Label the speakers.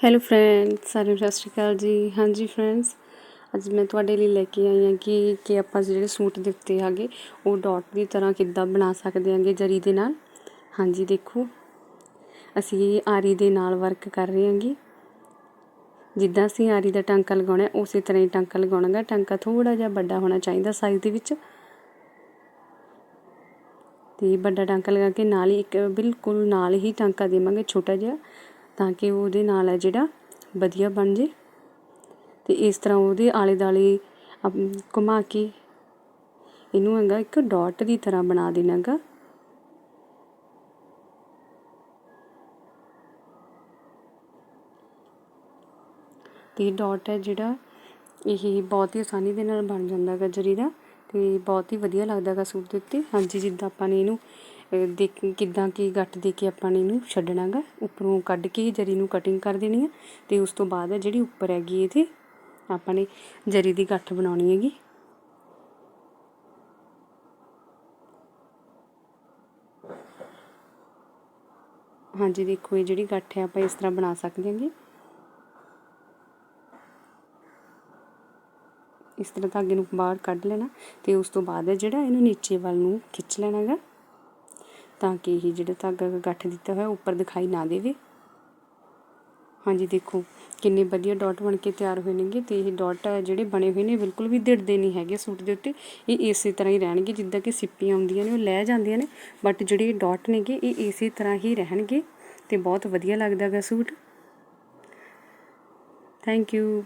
Speaker 1: Hello friends ਸਾਰਿਆਂ ਨੂੰ ਸਤਿ ਸ਼੍ਰੀ ਅਕਾਲ ਜੀ। ਹਾਂਜੀ ਫਰੈਂਡਸ ਅੱਜ ਮੈਂ ਤੁਹਾਡੇ ਲਈ ਲੈ ਕੇ ਆਈ ਹਾਂ ਕਿ ਕਿ ਆਪਾਂ ਜਿਹੜੇ ਸੂਟ ਦਿੱਤੇ ਹੈਗੇ, ਉਹ ਡਾਟ ਦੀ ਤਰ੍ਹਾਂ ਕਿੱਦਾਂ ਬਣਾ ਸਕਦੇ ਹਾਂਗੇ ਜਰੀ ਦੇ ਨਾਲ। ਹਾਂਜੀ, ਦੇਖੋ। ਅਸੀਂ ਆਰੀ ਦੇ ਨਾਲ ਵਰਕ ਕਰ ਰਹੇ ਹਾਂਗੇ। ਜਿੱਦਾਂ ਅਸੀਂ ਆਰੀ ਦਾ ਟਾਂਕਾ ਲਗਾਉਣਾ ਉਸੇ ਤਰ੍ਹਾਂ ਹੀ ਟਾਂਕਾ ਲਗਾਉਣਾਗਾ। ਟਾਂਕਾ ਥੋੜਾ ਜਿਹਾ ਵੱਡਾ ਹੋਣਾ ਚਾਹੀਦਾ ਸਾਈਜ਼ ਦੇ ਵਿੱਚ। ਤੇ ਵੱਡਾ ਟਾਂਕਾ ਲਗਾ ਕੇ ਨਾਲ ਹੀ ਇੱਕ, ਬਿਲਕੁਲ ਨਾਲ ਹੀ ਟਾਂਕਾ ਦੇਵਾਂਗੇ, ਛੋਟਾ ਜਿਹਾ। ਤਾਂ ਕਿ ਉਹਦੇ ਨਾਲ ਹੈ ਜਿਹੜਾ ਵਧੀਆ ਬਣ ਜੇ। ਅਤੇ ਇਸ ਤਰ੍ਹਾਂ ਉਹਦੇ ਆਲੇ ਦਾਲੇ ਘੁਮਾ ਕੇ ਇਹਨੂੰ ਹੈਗਾ ਇੱਕ ਡਾਟ ਦੀ ਤਰ੍ਹਾਂ ਬਣਾ ਦੇਣਾ ਦੇਣਾਗਾ ਤੇ ਡਾਟ ਹੈ ਜਿਹੜਾ ਇਹ ਬਹੁਤ ਹੀ ਆਸਾਨੀ ਦੇ ਨਾਲ ਬਣ ਜਾਂਦਾ ਹੈਗਾ ਜਰੀ ਦਾ ਤੇ ਬਹੁਤ ਹੀ ਵਧੀਆ ਲੱਗਦਾ ਹੈਗਾ ਸੂਟ ਦੇ ਉੱਤੇ। ਹਾਂਜੀ, ਜਿੱਦਾਂ ਆਪਾਂ ਨੇ ਇਹਨੂੰ ਦੇਖ ਕਿੱਦਾਂ ਕਿ ਗੱਠ ਦੇ ਕੇ ਆਪਾਂ ਨੇ ਇਹਨੂੰ ਛੱਡਣਾ ਗਾ ਉੱਪਰੋਂ ਕੱਢ ਕੇ ਜਰੀ ਨੂੰ ਕਟਿੰਗ ਕਰ ਦੇਣੀ ਹੈ ਤੇ ਉਸ ਤੋਂ ਬਾਅਦ ਜਿਹੜੀ ਉੱਪਰ ਹੈਗੀ ਇਹਦੇ, ਆਪਾਂ ਨੇ ਜਰੀ ਦੀ ਗੱਠ ਬਣਾਉਣੀ ਹੈਗੀ। ਹਾਂਜੀ, ਦੇਖੋ ਇਹ ਜਿਹੜੀ ਗੱਠ ਹੈ ਆਪਾਂ ਇਸ ਤਰ੍ਹਾਂ ਬਣਾ ਸਕਦੇ ਹਾਂਗੇ। ਇਸ ਤਰ੍ਹਾਂ ਧਾਗੇ ਨੂੰ ਬਾਹਰ ਕੱਢ ਲੈਣਾ ਤੇ ਉਸ ਤੋਂ ਬਾਅਦ ਜਿਹੜਾ ਇਹਨੂੰ ਨੀਚੇ ਵੱਲ ਨੂੰ ਖਿੱਚ ਲੈਣਾਗਾ। ਤਾਂ ਕਿ ਇਹ ਜਿਹੜਾ ਧਾਗਾ ਗੱਠ ਦਿੱਤਾ ਹੋਇਆ ਉੱਪਰ ਦਿਖਾਈ ਨਾ ਦੇਵੇ। ਹਾਂਜੀ, ਦੇਖੋ, ਕਿੰਨੇ ਵਧੀਆ ਡਾਟ ਬਣ ਕੇ ਤਿਆਰ ਹੋਏ ਨੇਗੇ ਤੇ ਇਹ ਡਾਟ ਜਿਹੜੇ ਬਣੇ ਹੋਏ ਨੇ ਬਿਲਕੁਲ ਵੀ ਦਿੜਦੇ ਨਹੀਂ ਹੈਗੇ ਸੂਟ ਦੇ ਉੱਤੇ। ਇਹ ਇਸੇ ਤਰ੍ਹਾਂ ਹੀ ਰਹਿਣਗੇ, ਜਿੱਦਾਂ ਕਿ ਸਿੱਪੀਆਂ ਆਉਂਦੀਆਂ ਨੇ, ਉਹ ਲੈ ਜਾਂਦੀਆਂ ਨੇ ਬਟ ਜਿਹੜੇ ਡਾਟ ਨੇਗੇ, ਇਹ ਇਸੇ ਤਰ੍ਹਾਂ ਹੀ ਰਹਿਣਗੇ ਤੇ ਬਹੁਤ ਵਧੀਆ ਲੱਗਦਾਗਾ ਸੂਟ। Thank you